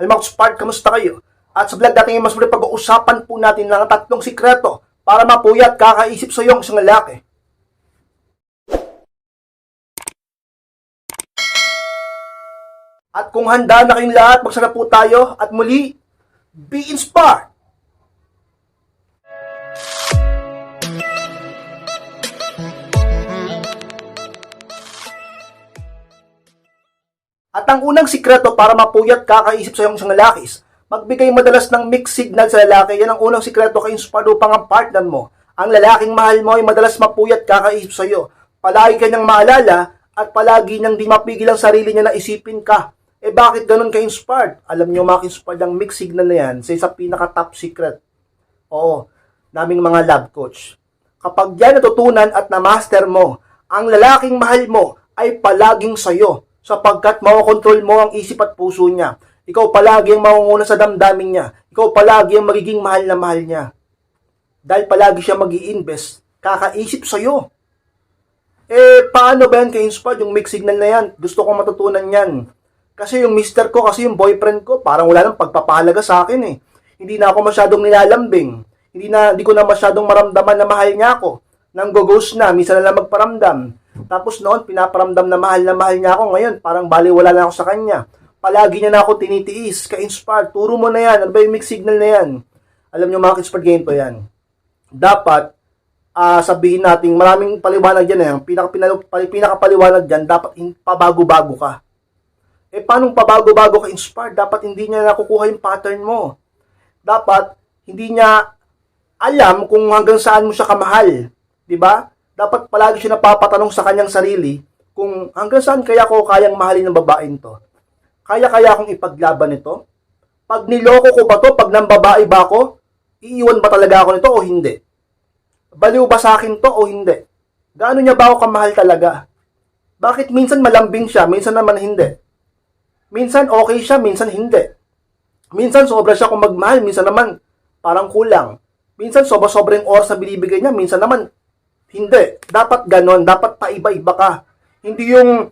Halimbawa, Spark, kamusta kayo? At sa vlog natin mas muli pag-uusapan po natin ng tatlong sikreto para mapuyat kakaisip sa iyong isang lalaki. At kung handa na kayong lahat, magsarap po tayo at muli, be inspired! At ang unang sikreto para mapuyat kakaisip sa iyong isang lalakis, magbigay madalas ng mixed signal sa lalaki. Yan ang unang sikreto kay inspire upang ang partner mo. Ang lalaking mahal mo ay madalas mapuyat kakaisip sa iyo. Palagi kanyang maalala at palagi niyang di mapigil ang sarili niya na isipin ka. Eh bakit ganun ka inspired? Alam niyo mga inspired ang mixed signal na yan sa isa pinaka top secret. Oo, naming mga love coach. Kapag yan natutunan at na-master mo, ang lalaking mahal mo ay palaging sayo sapagkat makokontrol mo ang isip at puso niya. Ikaw palagi ang mangunguna sa damdamin niya. Ikaw palagi ang magiging mahal na mahal niya. Dahil palagi siya mag invest kakaisip sa'yo. Eh, paano ba yan ka-inspired yung mixed signal na yan? Gusto kong matutunan yan. Kasi yung mister ko, kasi yung boyfriend ko, parang wala nang pagpapahalaga sa akin eh. Hindi na ako masyadong nilalambing. Hindi na, hindi ko na masyadong maramdaman na mahal niya ako. Nang ghost na, minsan na lang magparamdam. Tapos noon, pinaparamdam na mahal na mahal niya ako. Ngayon, parang baliwala na ako sa kanya. Palagi niya na ako tinitiis, ka-inspired. Turo mo na yan. Ano ba yung mixed signal na yan? Alam niyo mga inspired ganito yan. Dapat, ah sabihin natin, maraming paliwanag dyan eh. Ang pinaka, pinaka, pinakapaliwanag dyan, dapat in- pabago-bago ka. Eh, paano pabago-bago ka inspired? Dapat hindi niya nakukuha yung pattern mo. Dapat, hindi niya alam kung hanggang saan mo siya kamahal. Di ba? Dapat palagi siya napapatanong sa kanyang sarili kung hanggang saan kaya ko kayang mahalin ng babaeng to. Kaya-kaya akong ipaglaban ito? Pag niloko ko ba to? Pag nang babae ba ako? Iiwan ba talaga ako nito o hindi? Baliw ba sa akin to o hindi? Gaano niya ba ako kamahal talaga? Bakit minsan malambing siya, minsan naman hindi? Minsan okay siya, minsan hindi. Minsan sobra siya kung magmahal, minsan naman parang kulang. Minsan sobra-sobra yung oras na binibigay niya, minsan naman hindi. Dapat ganon, dapat paiba-iba ka. Hindi yung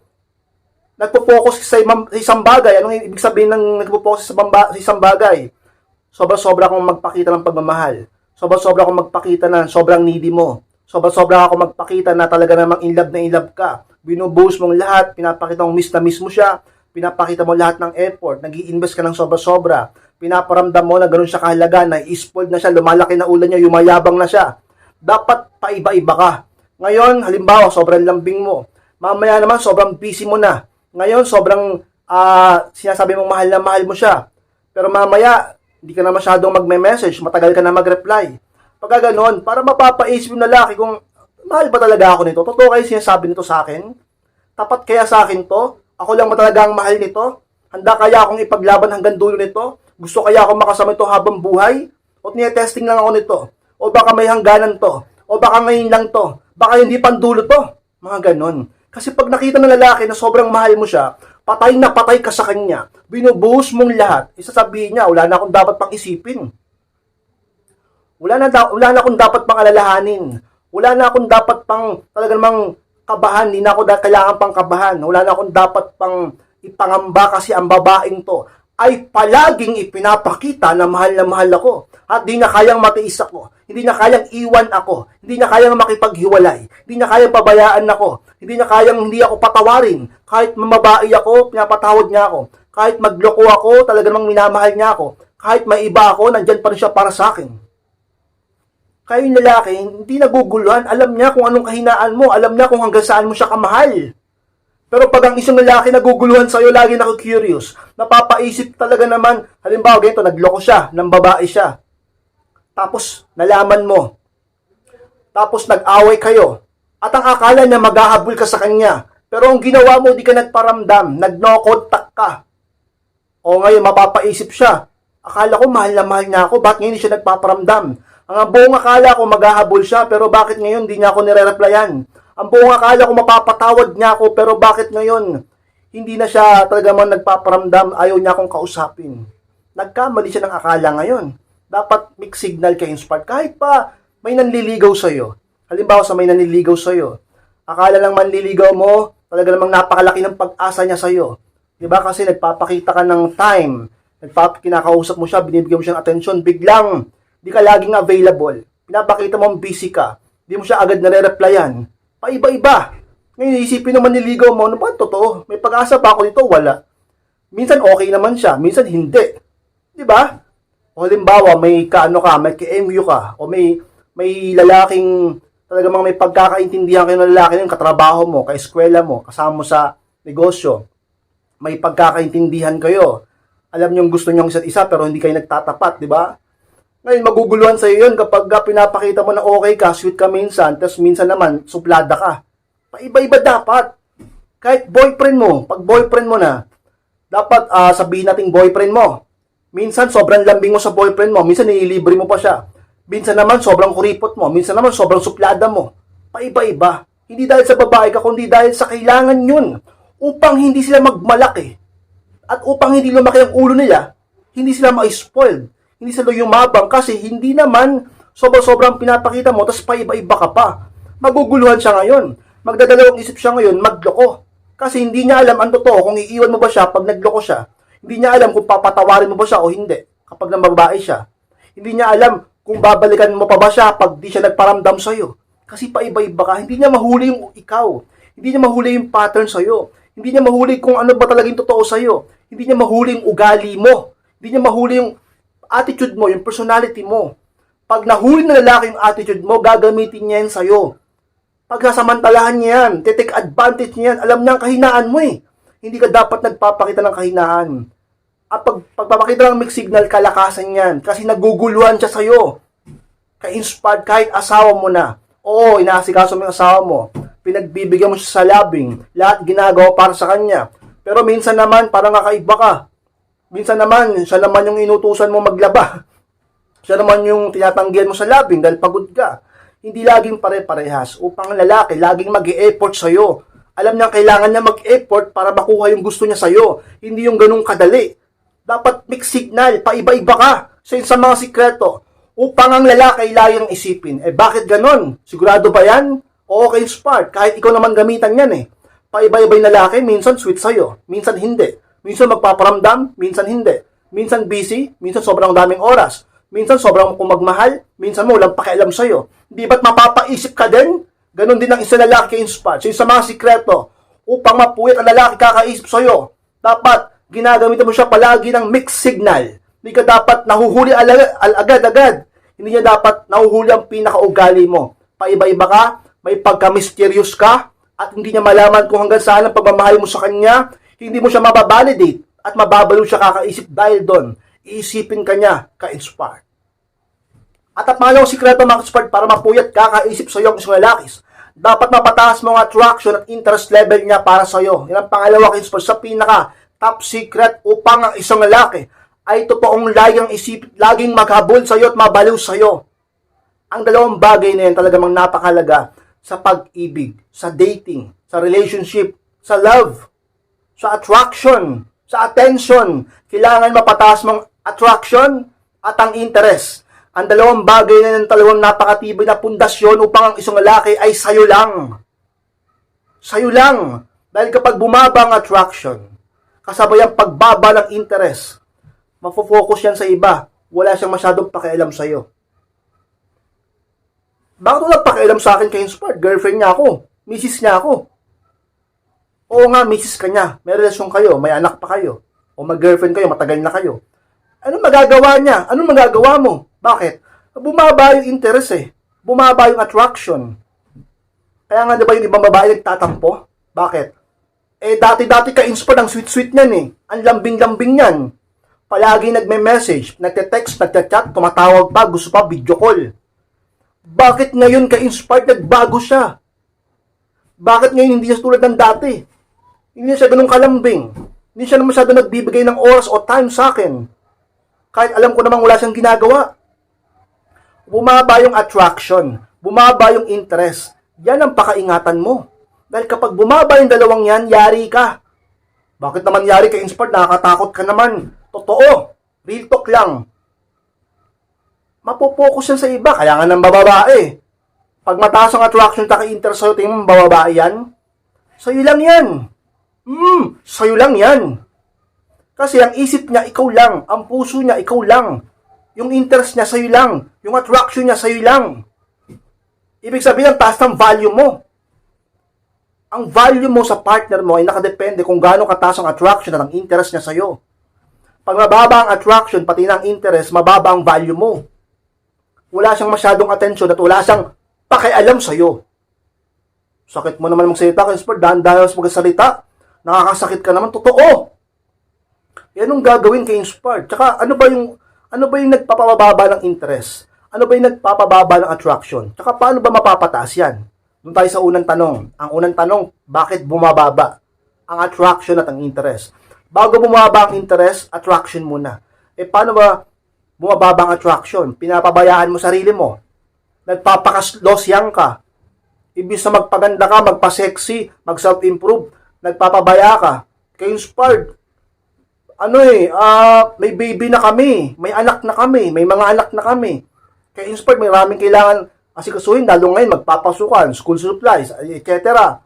nagpo-focus sa, isang bagay. Anong ibig sabihin ng nagpo-focus sa, bamba, sa isang bagay? Sobra-sobra akong magpakita ng pagmamahal. Sobra-sobra akong magpakita na sobrang needy mo. Sobra-sobra ako magpakita na talaga namang in love na in love ka. Binubuhos mong lahat, pinapakita mong miss na miss mo siya, pinapakita mo lahat ng effort, nag invest ka ng sobra-sobra, pinaparamdam mo na ganun siya kahalaga, na spoiled na siya, lumalaki na ulan niya, yumayabang na siya. Dapat paiba-iba ka. Ngayon, halimbawa, sobrang lambing mo. Mamaya naman, sobrang busy mo na. Ngayon, sobrang ah, sinasabi mong mahal na mahal mo siya. Pero mamaya, hindi ka na masyadong magme-message, matagal ka na mag-reply. Pagka ganon, para mapapaisip yung lalaki kung mahal ba talaga ako nito? Totoo kayo sinasabi nito sa akin? Tapat kaya sa akin to? Ako lang ba talaga ang mahal nito? Handa kaya akong ipaglaban hanggang dulo nito? Gusto kaya akong makasama ito habang buhay? O testing lang ako nito? O baka may hangganan to? O baka ngayon lang to? Baka hindi pandulo to? Mga ganon. Kasi pag nakita ng lalaki na sobrang mahal mo siya, patay na patay ka sa kanya, binubuhos mong lahat, isasabihin niya, wala na akong dapat pang isipin. Wala na, da- wala na akong dapat pang alalahanin. Wala na akong dapat pang talaga namang kabahan. Hindi na ako da- kailangan pang kabahan. Wala na akong dapat pang ipangamba kasi ang babaeng to ay palaging ipinapakita na mahal na mahal ako. At di na kayang matiis ako. Hindi na kayang iwan ako. Hindi na kayang makipaghiwalay. Hindi na kayang pabayaan ako. Hindi na kayang hindi ako patawarin. Kahit mamabai ako, pinapatawad niya ako. Kahit magloko ako, talaga namang minamahal niya ako. Kahit may iba ako, nandyan pa rin siya para sa akin kayo yung lalaki, hindi naguguluhan. Alam niya kung anong kahinaan mo. Alam niya kung hanggang saan mo siya kamahal. Pero pag ang isang lalaki naguguluhan sa'yo, lagi na curious, napapaisip talaga naman, halimbawa, ganito, nagloko siya, ng babae siya. Tapos, nalaman mo. Tapos, nag-away kayo. At ang akala niya, maghahabol ka sa kanya. Pero ang ginawa mo, di ka nagparamdam, nag-no contact ka. O ngayon, mapapaisip siya. Akala ko mahal na mahal niya ako, bakit ngayon hindi siya nagpaparamdam? Ang buong akala ko maghahabol siya, pero bakit ngayon di niya ako nire-replyan? Ang buong akala ko mapapatawad niya ako, pero bakit ngayon hindi na siya talaga man nagpaparamdam, ayaw niya akong kausapin. Nagkamali siya ng akala ngayon. Dapat mix signal ka inspired. Kahit pa may nanliligaw sa'yo. Halimbawa sa may nanliligaw sa'yo. Akala lang manliligaw mo, talaga namang napakalaki ng pag-asa niya sa'yo. Di ba? Kasi nagpapakita ka ng time, nagpap kinakausap mo siya, binibigyan mo siya ng atensyon, biglang di ka laging available. Pinapakita mo busy ka. Di mo siya agad nare-replyan. Paiba-iba. Ngayon, isipin naman niligaw mo, ano ba totoo? May pag-asa ba ako dito? Wala. Minsan okay naman siya, minsan hindi. Di ba? O halimbawa, may kaano ka, may KMU ka, o may may lalaking talaga mga may pagkakaintindihan kayo ng lalaki yung katrabaho mo, kaeskwela mo, kasama mo sa negosyo. May pagkakaintindihan kayo. Alam niyo gusto niyo isa't isa pero hindi kayo nagtatapat, di ba? Ngayon, maguguluhan sa iyo yun kapag ka pinapakita mo na okay ka, sweet ka minsan, tapos minsan naman, suplada ka. Paiba-iba dapat. Kahit boyfriend mo, pag boyfriend mo na, dapat ah, sabihin nating boyfriend mo. Minsan sobrang lambing mo sa boyfriend mo, minsan nililibre mo pa siya. Minsan naman sobrang kuripot mo, minsan naman sobrang suplada mo. Paiba-iba. Hindi dahil sa babae ka, kundi dahil sa kailangan yun. Upang hindi sila magmalaki. At upang hindi lumaki ang ulo nila, hindi sila ma-spoiled. Hindi sila yumabang kasi hindi naman sobrang-sobrang pinapakita mo, tapos paiba-iba ka pa. Maguguluhan siya ngayon. Magdadalawang isip siya ngayon, magloko. Kasi hindi niya alam ang totoo kung iiwan mo ba siya pag nagloko siya. Hindi niya alam kung papatawarin mo ba siya o hindi kapag nambabae siya. Hindi niya alam kung babalikan mo pa ba siya pag di siya nagparamdam sa'yo. Kasi paiba-iba ka. Hindi niya mahuli yung ikaw. Hindi niya mahuli yung pattern sa'yo. Hindi niya mahuli kung ano ba talagang totoo sa'yo. Hindi niya mahuli yung ugali mo. Hindi niya mahuli yung attitude mo, yung personality mo. Pag nahuli ng lalaki yung attitude mo, gagamitin niya yan sa'yo. Pagsasamantalahan niya yan, titake advantage niya yan, alam niya ang kahinaan mo eh. Hindi ka dapat nagpapakita ng kahinaan. At pag pagpapakita ng mixed signal, kalakasan yan. Kasi naguguluhan siya sa'yo. Ka-inspired kahit asawa mo na. Oo, inaasikaso mo yung asawa mo. Pinagbibigyan mo siya sa labing. Lahat ginagawa para sa kanya. Pero minsan naman, parang kakaiba ka. Minsan naman, siya naman yung inutusan mo maglaba. Siya naman yung tinatanggihan mo sa labing dahil pagod ka. Hindi laging pare-parehas. Upang ang lalaki, laging mag effort sa'yo. Alam niya kailangan niya mag-effort para makuha yung gusto niya sa'yo. Hindi yung ganung kadali. Dapat mix signal, paiba-iba ka sa, sa mga sikreto. Upang ang lalaki layang isipin, eh bakit ganon? Sigurado ba yan? Oo, kay Spark. Kahit ikaw naman gamitan yan eh. Paiba-iba yung lalaki, minsan sweet sa'yo, minsan hindi. Minsan magpaparamdam, minsan hindi. Minsan busy, minsan sobrang daming oras. Minsan sobrang kumagmahal, minsan mo walang pakialam sa'yo. Di ba't mapapaisip ka din? Ganon din ang isang lalaki Spark. So, yung sa mga sikreto, upang mapuyat ang lalaki kakaisip sa'yo, dapat ginagamit mo siya palagi ng mixed signal. Hindi ka dapat nahuhuli agad-agad. Hindi niya dapat nahuhuli ang pinakaugali mo. Paiba-iba ka, may pagka-mysterious ka, at hindi niya malaman kung hanggang saan ang pagmamahal mo sa kanya, hindi mo siya mababalidate at mababalo siya kakaisip dahil doon. Iisipin ka niya ka-inspired. At ang pangalawang sikreto mga ka-inspired para mapuyat kakaisip sa iyo ang isang lalakis, dapat mapataas mo ang attraction at interest level niya para sa iyo. Yan ang pangalawa ka-inspired sa pinaka top secret upang ang isang lalaki ay totoong layang isip, laging maghabol sa iyo at mabaliw sa iyo. Ang dalawang bagay na yan talaga mang napakalaga sa pag-ibig, sa dating, sa relationship, sa love, sa attraction, sa attention. Kailangan mapataas mong attraction at ang interest. Ang dalawang bagay na yan talagang napakatibay na pundasyon upang ang isang lalaki ay sayo lang. Sayo lang. Dahil kapag bumaba ang attraction, kasabay ang pagbaba ng interest, mafo-focus yan sa iba. Wala siyang masyadong pakialam sa'yo. Bakit wala pakialam sa akin kay Inspired? Girlfriend niya ako. Mrs. niya ako. Oo nga, Mrs. ka niya. May relasyon kayo. May anak pa kayo. O mag-girlfriend kayo. Matagal na kayo. Anong magagawa niya? Anong magagawa mo? Bakit? Bumaba yung interest eh. Bumaba yung attraction. Kaya nga, di ba yung ibang babae nagtatampo? Bakit? Eh, dati-dati ka inspired ang sweet-sweet niyan eh. Ang lambing-lambing niyan. Palagi nagme-message, nagte-text, nagte-chat, tumatawag pa, gusto pa video call. Bakit ngayon ka-inspired nagbago siya? Bakit ngayon hindi siya tulad ng dati? Hindi siya ganun kalambing. Hindi siya na masyado nagbibigay ng oras o time sa akin. Kahit alam ko namang wala siyang ginagawa. Bumaba yung attraction. Bumaba yung interest. Yan ang pakaingatan mo. Dahil kapag bumaba yung dalawang yan, yari ka. Bakit naman yari ka inspired? Nakakatakot ka naman. Totoo. Real talk lang. Mapopokus yan sa iba. Kaya nga ng bababae. Pag mataas ang attraction kay interest sa'yo, tingin mo bababae yan? Sa'yo lang yan. Hmm, sa'yo lang yan. Kasi ang isip niya, ikaw lang. Ang puso niya, ikaw lang. Yung interest niya, sa'yo lang. Yung attraction niya, sa'yo lang. Ibig sabihin, ang taas ng value mo. Ang value mo sa partner mo ay nakadepende kung gaano kataas ang attraction at ang interest niya sa'yo. Pag mababa ang attraction, pati na ang interest, mababa ang value mo. Wala siyang masyadong attention at wala siyang pakialam sa'yo. Sakit mo naman magsalita, Kinsper. Dahan-dahan sa magsalita. Nakakasakit ka naman. Totoo. Yan ang gagawin kay Inspired. Tsaka ano ba yung ano ba yung nagpapababa ng interest? Ano ba yung nagpapababa ng attraction? Tsaka paano ba mapapataas yan? Doon tayo sa unang tanong. Ang unang tanong, bakit bumababa ang attraction at ang interest? Bago bumababa ang interest, attraction muna. Eh paano ba bumababa ang attraction? Pinapabayaan mo sarili mo. Nagpapakaslosyan ka. Ibig sa magpaganda ka, magpa-sexy, mag-self-improve, nagpapabaya ka. Kay Inspired, ano eh, ah, may baby na kami, may anak na kami, may mga anak na kami. Kaya inspired, may maraming kailangan asikasuhin, lalo ngayon, magpapasukan, school supplies, etc.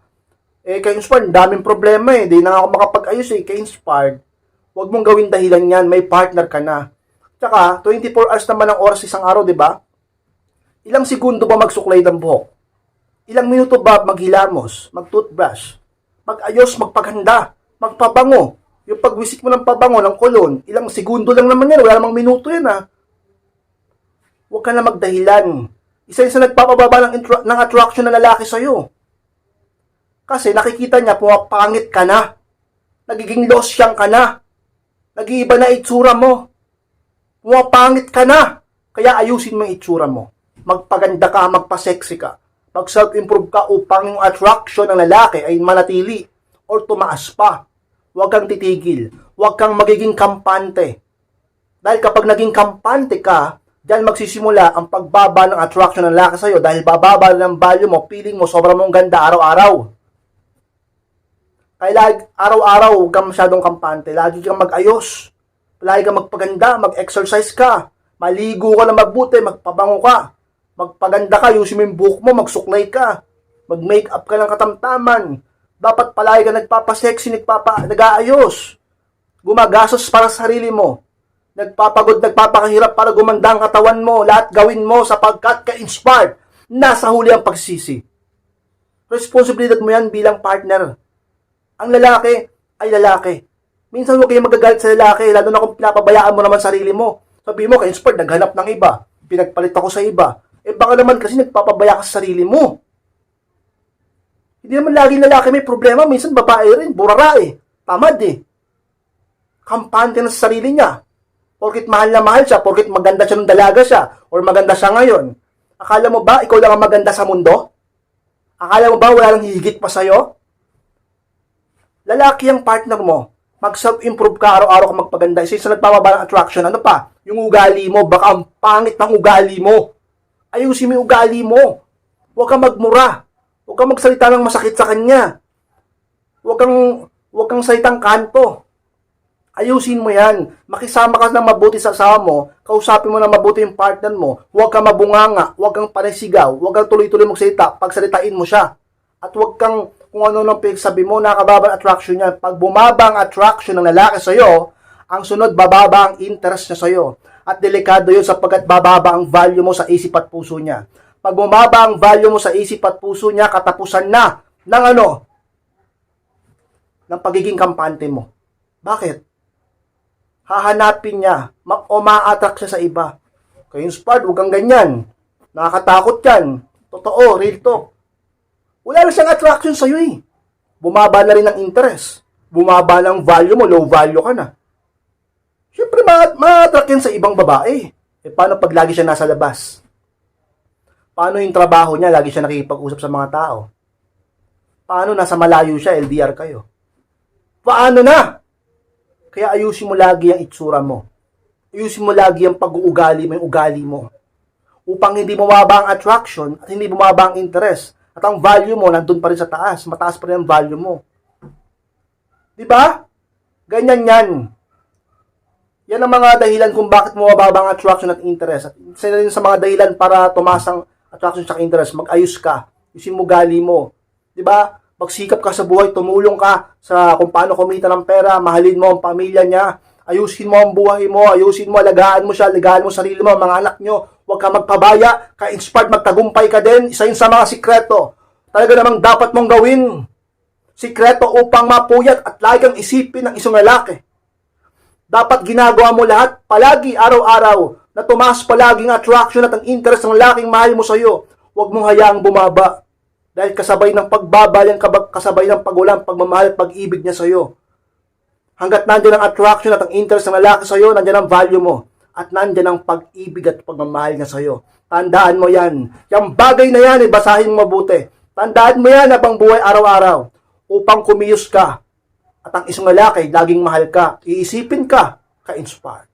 Eh, kaya inspired, daming problema eh, di na ako makapag-ayos eh, kaya inspired, huwag mong gawin dahilan yan, may partner ka na. Tsaka, 24 hours naman ang oras isang araw, di ba? Ilang segundo ba magsuklay ng buhok? Ilang minuto ba maghilamos, mag-toothbrush, mag-ayos, magpaganda, magpabango, yung pagwisik mo ng pabango ng kolon, ilang segundo lang naman yan, wala namang minuto yan ha. Huwag ka na magdahilan. Isa yun sa nagpapababa ng, ng attraction ng lalaki sa'yo. Kasi nakikita niya, pumapangit ka na. Nagiging losyang ka na. Nag-iiba na itsura mo. Pumapangit ka na. Kaya ayusin mo yung itsura mo. Magpaganda ka, magpa-sexy ka. Mag self-improve ka upang yung attraction ng lalaki ay manatili or tumaas pa. Huwag kang titigil. Huwag kang magiging kampante. Dahil kapag naging kampante ka, Diyan magsisimula ang pagbaba ng attraction ng lalaki sa'yo dahil bababa ng value mo, feeling mo, sobrang mong ganda araw-araw. Kaya lag- araw-araw, huwag kang masyadong kampante. Lagi kang mag-ayos. Lagi kang magpaganda, mag-exercise ka. Maligo ka na mabuti, magpabango ka. Magpaganda ka, yusin mo yung buhok mo, magsuklay ka. Mag-makeup ka ng katamtaman. Dapat palagi ka nagpapasexy, nagpapa, nag-aayos. Gumagastos para sa sarili mo nagpapagod, nagpapakahirap para gumanda ang katawan mo. Lahat gawin mo sapagkat ka-inspired. Nasa huli ang pagsisi. Responsibilidad mo yan bilang partner. Ang lalaki ay lalaki. Minsan huwag kayong magagalit sa lalaki, lalo na kung pinapabayaan mo naman sarili mo. Sabi mo, ka-inspired, naghanap ng iba. Pinagpalit ako sa iba. Eh baka naman kasi nagpapabaya ka sa sarili mo. Hindi naman lagi lalaki may problema, minsan babae rin, burara eh. Tamad eh. Kampante na sa sarili niya porkit mahal na mahal siya, porkit maganda siya nung dalaga siya, or maganda siya ngayon. Akala mo ba, ikaw lang ang maganda sa mundo? Akala mo ba, wala lang higit pa sa'yo? Lalaki ang partner mo. Mag-self-improve ka, araw-araw ka magpaganda. Isa sa nagpapaba ng attraction, ano pa? Yung ugali mo, baka ang pangit ng ugali mo. Ayusin mo yung ugali mo. Huwag kang magmura. Huwag kang magsalita ng masakit sa kanya. Huwag kang, huwag kang salitang kanto. Ayusin mo yan. Makisama ka ng mabuti sa asawa mo, kausapin mo na mabuti yung partner mo, huwag kang mabunganga, huwag kang panisigaw, huwag kang tuloy-tuloy magsalita, pagsalitain mo siya. At huwag kang kung ano nang pinagsabi mo, nakababa ang attraction niya. Pag bumaba ang attraction ng lalaki sa'yo, ang sunod, bababa ang interest niya sa'yo. At delikado yun sapagkat bababa ang value mo sa isip at puso niya. Pag bumaba ang value mo sa isip at puso niya, katapusan na ng ano? Ng pagiging kampante mo. Bakit? hahanapin niya ma- o ma-attract siya sa iba. Kaya yung spard, huwag kang ganyan. Nakakatakot yan. Totoo, real talk. Wala na siyang attraction sa'yo eh. Bumaba na rin ang interest. Bumaba ng value mo, low value ka na. Siyempre, ma- ma-attract yan sa ibang babae. Eh, paano pag lagi siya nasa labas? Paano yung trabaho niya, lagi siya nakikipag-usap sa mga tao? Paano nasa malayo siya, LDR kayo? Paano na? Kaya ayusin mo lagi ang itsura mo. Ayusin mo lagi ang pag-uugali mo, yung ugali mo. Upang hindi bumaba ang attraction at hindi bumaba ang interest. At ang value mo nandun pa rin sa taas. Mataas pa rin ang value mo. Di ba? Ganyan yan. Yan ang mga dahilan kung bakit bumababa ang attraction at interest. At isa rin sa mga dahilan para tumaas ang attraction at interest. Mag-ayos ka. Ayusin mo gali mo. Di ba? magsikap ka sa buhay, tumulong ka sa kung paano kumita ng pera, mahalin mo ang pamilya niya, ayusin mo ang buhay mo, ayusin mo, alagaan mo siya, alagaan mo sarili mo, mga anak nyo, huwag ka magpabaya, ka-inspired, magtagumpay ka din, isa yun sa mga sikreto. Talaga namang dapat mong gawin, sikreto upang mapuyat at lagi kang isipin ng isang lalaki. Dapat ginagawa mo lahat, palagi, araw-araw, na tumaas palagi ang attraction at ang interest ng lalaking mahal mo sa'yo. Huwag mong hayaang bumaba. Dahil kasabay ng pagbaba yan, kasabay ng pagulang, pagmamahal, pag-ibig niya sa'yo. Hanggat nandiyan ang attraction at ang interest ng lalaki sa'yo, nandiyan ang value mo. At nandiyan ang pag-ibig at pagmamahal niya sa'yo. Tandaan mo yan. Yung bagay na yan, ibasahin mo mabuti. Tandaan mo yan habang buhay araw-araw. Upang kumiyos ka. At ang isang lalaki, laging mahal ka. Iisipin ka, ka-inspire.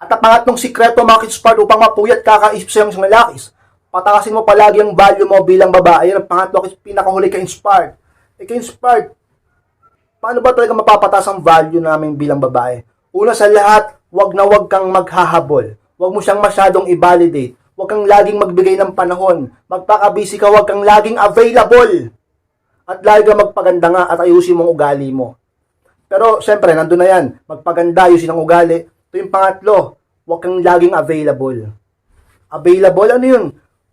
At ang pangatlong sikreto mga kinspire upang mapuyat kakaisip sa isang lalaki, patakasin mo palagi ang value mo bilang babae. Yan ang pangatlo, pinakahuli ka-inspired. Eh, ka-inspired, paano ba talaga mapapataas ang value namin bilang babae? Una sa lahat, wag na wag kang maghahabol. Wag mo siyang masyadong i-validate. Wag kang laging magbigay ng panahon. Magpaka-busy ka, wag kang laging available. At lagi kang magpaganda nga at ayusin mong ugali mo. Pero, syempre, nandun na yan. Magpaganda, ayusin ang ugali. Ito yung pangatlo, wag kang laging available. Available, ano yun?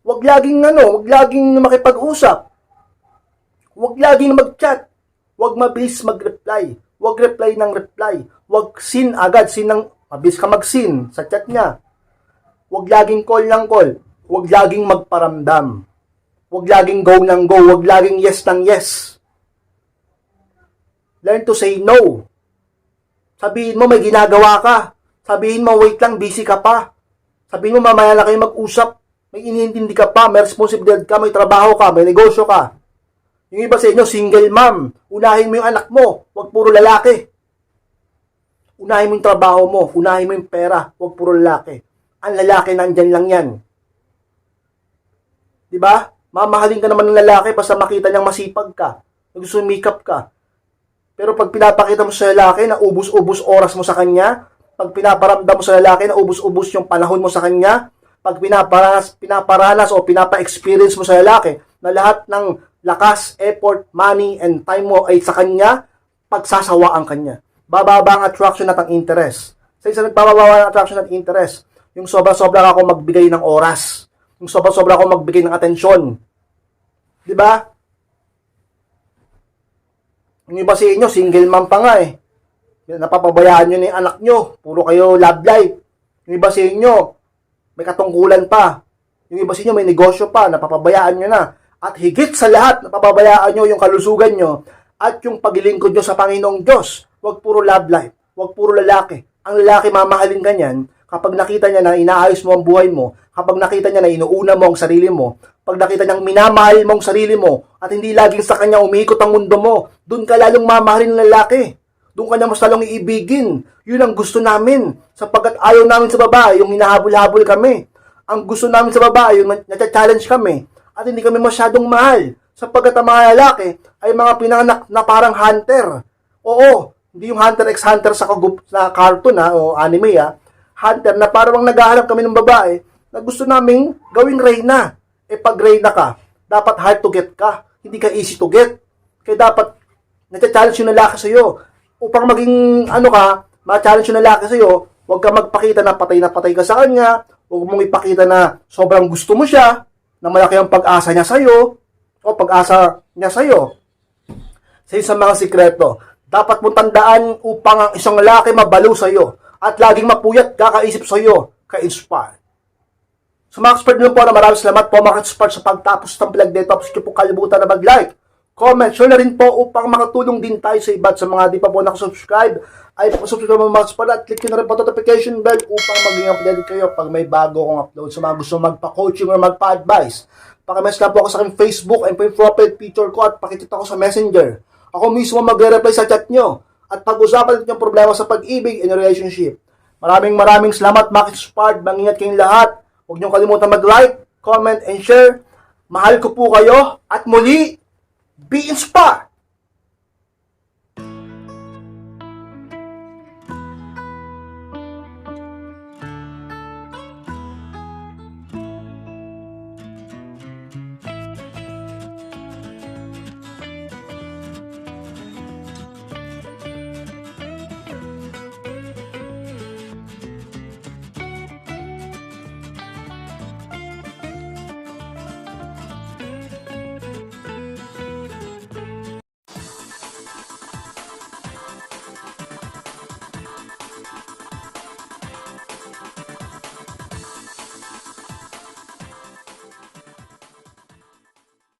Wag laging ano, wag laging makipag-usap. Wag laging mag-chat. Wag mabilis mag-reply. Wag reply ng reply. Wag sin agad, sin ng, mabilis ka mag-sin sa chat niya. Wag laging call ng call. Wag laging magparamdam. Wag laging go ng go. Wag laging yes ng yes. Learn to say no. Sabihin mo may ginagawa ka. Sabihin mo wait lang, busy ka pa. Sabihin mo mamaya na kayo mag-usap. May inintindi ka pa, may responsibilidad ka, may trabaho ka, may negosyo ka. Yung iba sa inyo, single mom. Unahin mo yung anak mo, wag puro lalaki. Unahin mo yung trabaho mo, unahin mo yung pera, wag puro lalaki. Ang lalaki nandyan lang yan. Di ba? Mamahalin ka naman ng lalaki basta makita niyang masipag ka. Makeup ka. Pero pag pinapakita mo sa lalaki na ubus-ubus oras mo sa kanya, pag pinaparamdam mo sa lalaki na ubus-ubus yung panahon mo sa kanya, pag pinaparanas, pinaparanas o pinapa-experience mo sa lalaki na lahat ng lakas, effort, money, and time mo ay sa kanya, pagsasawaan kanya. Bababa ang attraction at ang interest. Sa isa nagbababa ang attraction at interest, yung sobra-sobra ako magbigay ng oras. Yung sobra-sobra ako magbigay ng atensyon. Di ba? Yung iba sa inyo, single mom pa nga eh. Napapabayaan nyo na yung anak nyo. Puro kayo love life. Yung iba sa inyo, may katungkulan pa. Yung iba sa inyo, may negosyo pa. Napapabayaan nyo na. At higit sa lahat, napapabayaan nyo yung kalusugan nyo at yung paglilingkod nyo sa Panginoong Diyos. Huwag puro love life. Huwag puro lalaki. Ang lalaki mamahalin ka niyan kapag nakita niya na inaayos mo ang buhay mo, kapag nakita niya na inuuna mo ang sarili mo, pag nakita niyang minamahal mo ang sarili mo at hindi laging sa kanya umiikot ang mundo mo, doon ka lalong mamahalin ng lalaki. Doon ka niya mas lalong iibigin. Yun ang gusto namin. Sapagkat ayaw namin sa babae, yung hinahabol-habol kami. Ang gusto namin sa babae, yung nata-challenge kami. At hindi kami masyadong mahal. Sapagkat ang mga lalaki ay mga pinanganak na parang hunter. Oo, hindi yung hunter x hunter sa, kagup, sa cartoon ha, o anime ha. Hunter na parang naghahanap kami ng babae na gusto naming gawing reyna. E pag reyna ka, dapat hard to get ka. Hindi ka easy to get. Kaya dapat nagcha-challenge yung lalaki sa'yo. Upang maging ano ka, ma-challenge yung lalaki sa'yo, huwag ka magpakita na patay na patay ka sa kanya, huwag mong ipakita na sobrang gusto mo siya, na malaki ang pag-asa niya sa'yo, o pag-asa niya sa'yo. Sa isang mga sikreto, dapat mong tandaan upang ang isang lalaki mabalo sa'yo at laging mapuyat kakaisip sa'yo, ka-inspire. Sa mga expert nyo po na maraming salamat po mga expert sa pagtapos ng vlog dito. Tapos nyo po kalimutan na mag-like, comment, share na rin po upang makatulong din tayo sa iba sa mga di pa po nakasubscribe ay pakasubscribe mga expert at click nyo na rin po notification bell upang maging updated kayo pag may bago akong upload sa mga gusto magpa-coaching or magpa-advise. Pakimess lang po ako sa aking Facebook and po yung profile picture ko at pakitita ko sa messenger. Ako mismo magre-reply sa chat nyo at pag-usapan natin yung problema sa pag-ibig and relationship. Maraming maraming salamat mga inspired. Mangingat kayong lahat. Huwag niyong kalimutan mag-like, comment, and share. Mahal ko po kayo at muli, be inspired!